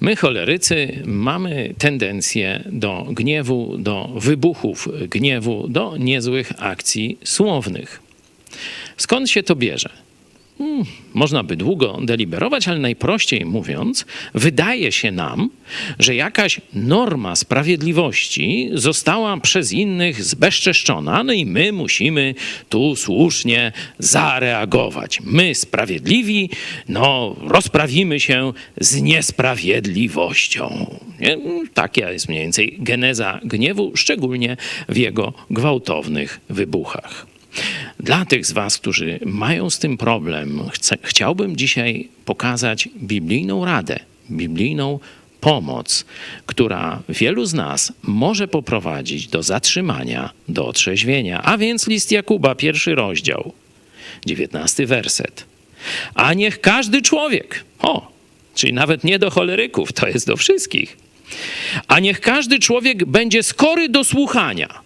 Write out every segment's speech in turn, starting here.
My, cholerycy, mamy tendencję do gniewu, do wybuchów gniewu, do niezłych akcji słownych. Skąd się to bierze? Hmm, można by długo deliberować, ale najprościej mówiąc, wydaje się nam, że jakaś norma sprawiedliwości została przez innych zbezczeszczona, no i my musimy tu słusznie zareagować. My, sprawiedliwi, no, rozprawimy się z niesprawiedliwością. Nie? Taka jest mniej więcej geneza gniewu, szczególnie w jego gwałtownych wybuchach. Dla tych z Was, którzy mają z tym problem, chcę, chciałbym dzisiaj pokazać biblijną radę, biblijną pomoc, która wielu z nas może poprowadzić do zatrzymania, do otrzeźwienia. A więc list Jakuba, pierwszy rozdział, dziewiętnasty werset. A niech każdy człowiek, o, czyli nawet nie do choleryków, to jest do wszystkich, a niech każdy człowiek będzie skory do słuchania,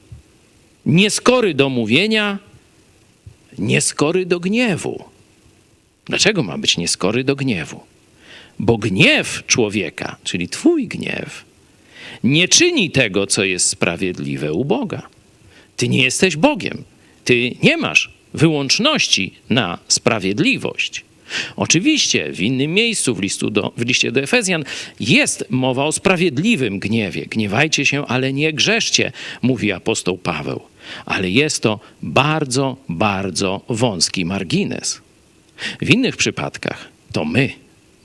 nieskory do mówienia, nieskory do gniewu. Dlaczego ma być nieskory do gniewu? Bo gniew człowieka, czyli Twój gniew, nie czyni tego, co jest sprawiedliwe u Boga. Ty nie jesteś Bogiem. Ty nie masz wyłączności na sprawiedliwość. Oczywiście w innym miejscu w, listu do, w liście do Efezjan jest mowa o sprawiedliwym gniewie. Gniewajcie się, ale nie grzeszcie, mówi apostoł Paweł. Ale jest to bardzo, bardzo wąski margines. W innych przypadkach to my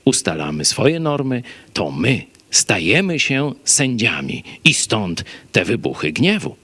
ustalamy swoje normy, to my stajemy się sędziami i stąd te wybuchy gniewu.